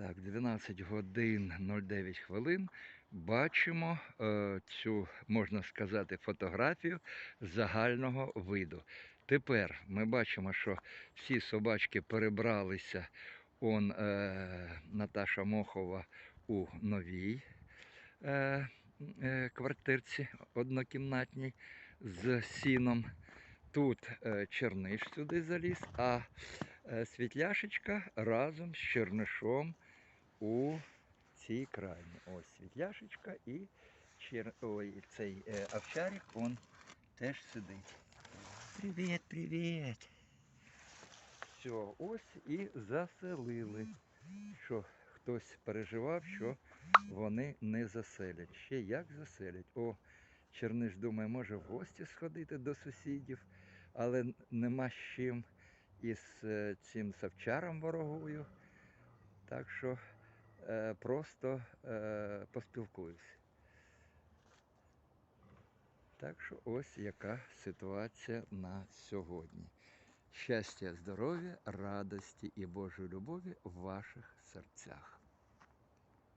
Так, 12 годин 09 хвилин. Бачимо е, цю, можна сказати, фотографію загального виду. Тепер ми бачимо, що всі собачки перебралися. Он е, Наташа Мохова у новій е, е, квартирці однокімнатній з сіном. Тут е, черниш сюди заліз, а е, світляшечка разом з чернишом у цій крайні. Ось світляшечка і чер... Ой, цей е, овчарик, он теж сидить. Привіт, привіт. Все, ось і заселили. Що хтось переживав, що вони не заселять. Ще як заселять? О, Черниш думає, може в гості сходити до сусідів, але нема з чим із е, цим савчаром ворогую. Так що просто е, поспілкуюсь. Так що ось яка ситуація на сьогодні. Щастя, здоров'я, радості і Божої любові в ваших серцях.